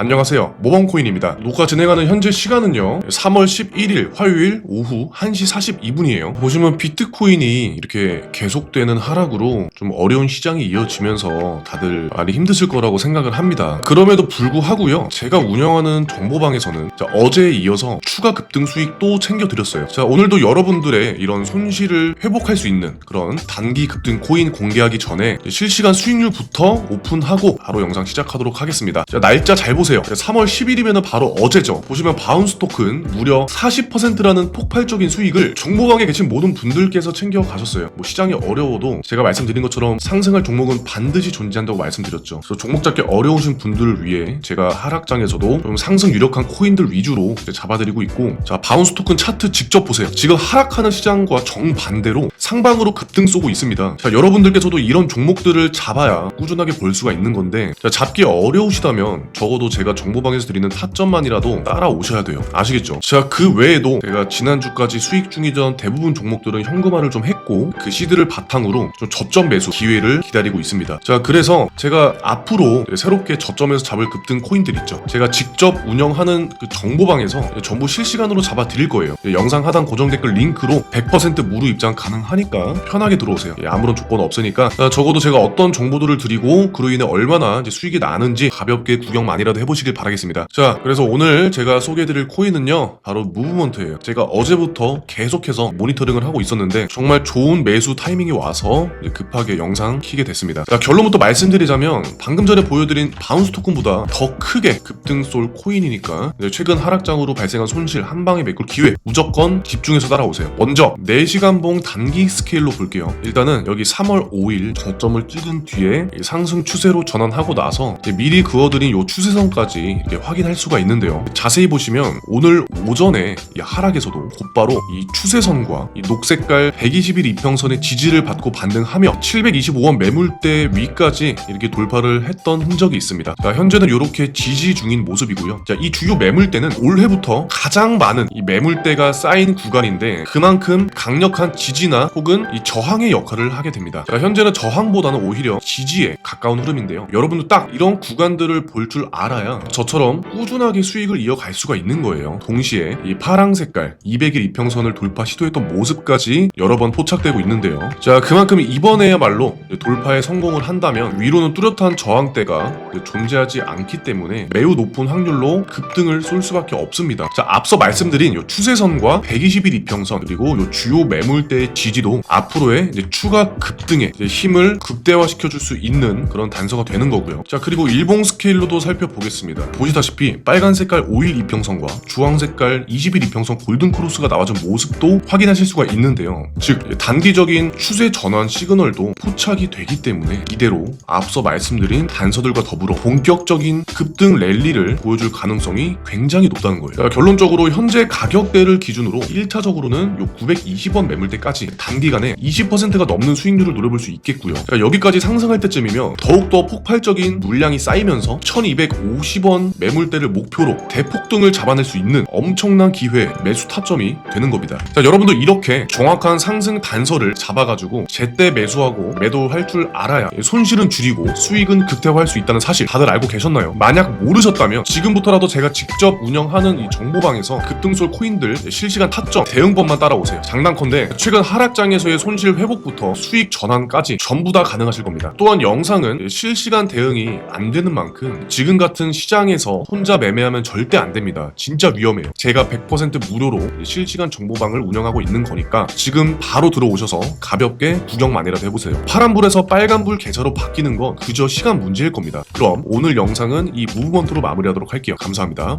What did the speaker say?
안녕하세요. 모범코인입니다. 녹화 진행하는 현재 시간은요. 3월 11일 화요일 오후 1시 42분이에요. 보시면 비트코인이 이렇게 계속되는 하락으로 좀 어려운 시장이 이어지면서 다들 많이 힘드실 거라고 생각을 합니다. 그럼에도 불구하고요. 제가 운영하는 정보방에서는 자, 어제에 이어서 추가 급등 수익 또 챙겨드렸어요. 자, 오늘도 여러분들의 이런 손실을 회복할 수 있는 그런 단기 급등 코인 공개하기 전에 실시간 수익률부터 오픈하고 바로 영상 시작하도록 하겠습니다. 자, 날짜 잘 보세요. 3월 10일이면 바로 어제죠. 보시면 바운스 토큰 무려 40%라는 폭발적인 수익을 정보방에 계신 모든 분들께서 챙겨 가셨어요. 뭐 시장이 어려워도 제가 말씀드린 것처럼 상승할 종목은 반드시 존재한다고 말씀드렸죠. 그래서 종목 잡기 어려우신 분들을 위해 제가 하락장에서도 좀 상승 유력한 코인들 위주로 잡아드리고 있고 자 바운스 토큰 차트 직접 보세요. 지금 하락하는 시장과 정반대로 상방으로 급등 쏘고 있습니다. 자 여러분들께서도 이런 종목들을 잡아야 꾸준하게 볼 수가 있는 건데 자, 잡기 어려우시다면 적어도 제가 정보방에서 드리는 타점만이라도 따라오셔야 돼요. 아시겠죠? 자, 그 외에도 제가 지난주까지 수익 중이던 대부분 종목들은 현금화를 좀 했고 그 시드를 바탕으로 좀 저점 매수 기회를 기다리고 있습니다. 자, 그래서 제가 앞으로 새롭게 저점에서 잡을 급등 코인들 있죠. 제가 직접 운영하는 그 정보방에서 전부 실시간으로 잡아 드릴 거예요. 영상 하단 고정 댓글 링크로 100% 무료 입장 가능하니까 편하게 들어오세요. 예, 아무런 조건 없으니까 아, 적어도 제가 어떤 정보들을 드리고 그로 인해 얼마나 수익이 나는지 가볍게 구경만이라도 해보시길 바라겠습니다. 자, 그래서 오늘 제가 소개해드릴 코인은요, 바로 무브먼트예요. 제가 어제부터 계속해서 모니터링을 하고 있었는데 정말 좋은 매수 타이밍이 와서 급하게 영상 키게 됐습니다. 자, 결론부터 말씀드리자면 방금 전에 보여드린 바운스 토큰보다 더 크게 급등 쏠 코인이니까 최근 하락장으로 발생한 손실 한 방에 메꿀 기회 무조건 집중해서 따라오세요. 먼저 4시간봉 단기 스케일로 볼게요. 일단은 여기 3월 5일 저점을 찍은 뒤에 이 상승 추세로 전환하고 나서 미리 그어드린 요 추세선 까지 이렇게 확인할 수가 있는데요. 자세히 보시면 오늘 오전에 이 하락에서도 곧바로 이 추세선과 이 녹색깔 120일 이평선의 지지를 받고 반등하며 725원 매물대 위까지 이렇게 돌파를 했던 흔적이 있습니다. 자, 현재는 이렇게 지지 중인 모습이고요. 자, 이 주요 매물대는 올해부터 가장 많은 이 매물대가 쌓인 구간인데 그만큼 강력한 지지나 혹은 이 저항의 역할을 하게 됩니다. 자, 현재는 저항보다는 오히려 지지에 가까운 흐름인데요. 여러분도 딱 이런 구간들을 볼 줄 알아야 저처럼 꾸준하게 수익을 이어갈 수가 있는 거예요. 동시에 이 파랑 색깔 200일 이평선을 돌파 시도했던 모습까지 여러 번 포착되고 있는데요. 자, 그만큼 이번에야말로 돌파에 성공을 한다면 위로는 뚜렷한 저항대가 존재하지 않기 때문에 매우 높은 확률로 급등을 쏠 수밖에 없습니다. 자, 앞서 말씀드린 요 추세선과 120일 이평선 그리고 요 주요 매물대의 지지도 앞으로의 추가 급등에 힘을 극대화시켜 줄 수 있는 그런 단서가 되는 거고요. 자, 그리고 일봉 스케일로도 살펴보겠습니다. 보시다시피 빨간 색깔 5일 이평선과 주황 색깔 20일 이평선 골든 크로스가 나와준 모습도 확인하실 수가 있는데요. 즉 단기적인 추세 전환 시그널도 포착이 되기 때문에 이대로 앞서 말씀드린 단서들과 더불어 본격적인 급등 랠리를 보여줄 가능성이 굉장히 높다는 거예요. 자, 결론적으로 현재 가격대를 기준으로 1차적으로는 요 920원 매물대까지 단기간에 20%가 넘는 수익률을 노려볼 수 있겠고요. 자, 여기까지 상승할 때쯤이면 더욱더 폭발적인 물량이 쌓이면서 1250원 매물대를 목표로 대폭등을 잡아낼 수 있는 엄청난 기회 매수 타점이 되는 겁니다. 자, 여러분도 이렇게 정확한 상승 단서를 잡아가지고 제때 매수하고 매도할 줄 알아야 손실은 줄이고 수익은 극대화할 수 있다는 사실 다들 알고 계셨나요? 만약 모르셨다면 지금부터라도 제가 직접 운영하는 이 정보방에서 급등솔 코인들 실시간 타점 대응법만 따라오세요. 장난컨대 최근 하락장에서의 손실 회복부터 수익 전환까지 전부 다 가능하실 겁니다. 또한 영상은 실시간 대응이 안 되는 만큼 지금 같은 시장에서 혼자 매매하면 절대 안 됩니다. 진짜 위험해요. 제가 100% 무료로 실시간 정보방을 운영하고 있는 거니까 지금 바로 들어오셔서 가볍게 구경만이라도 해보세요. 파란불에서 빨간불 계좌로 바뀌는 건 그저 시간 문제일 겁니다. 그럼 오늘 영상은 이 무브먼트로 마무리하도록 할게요. 감사합니다.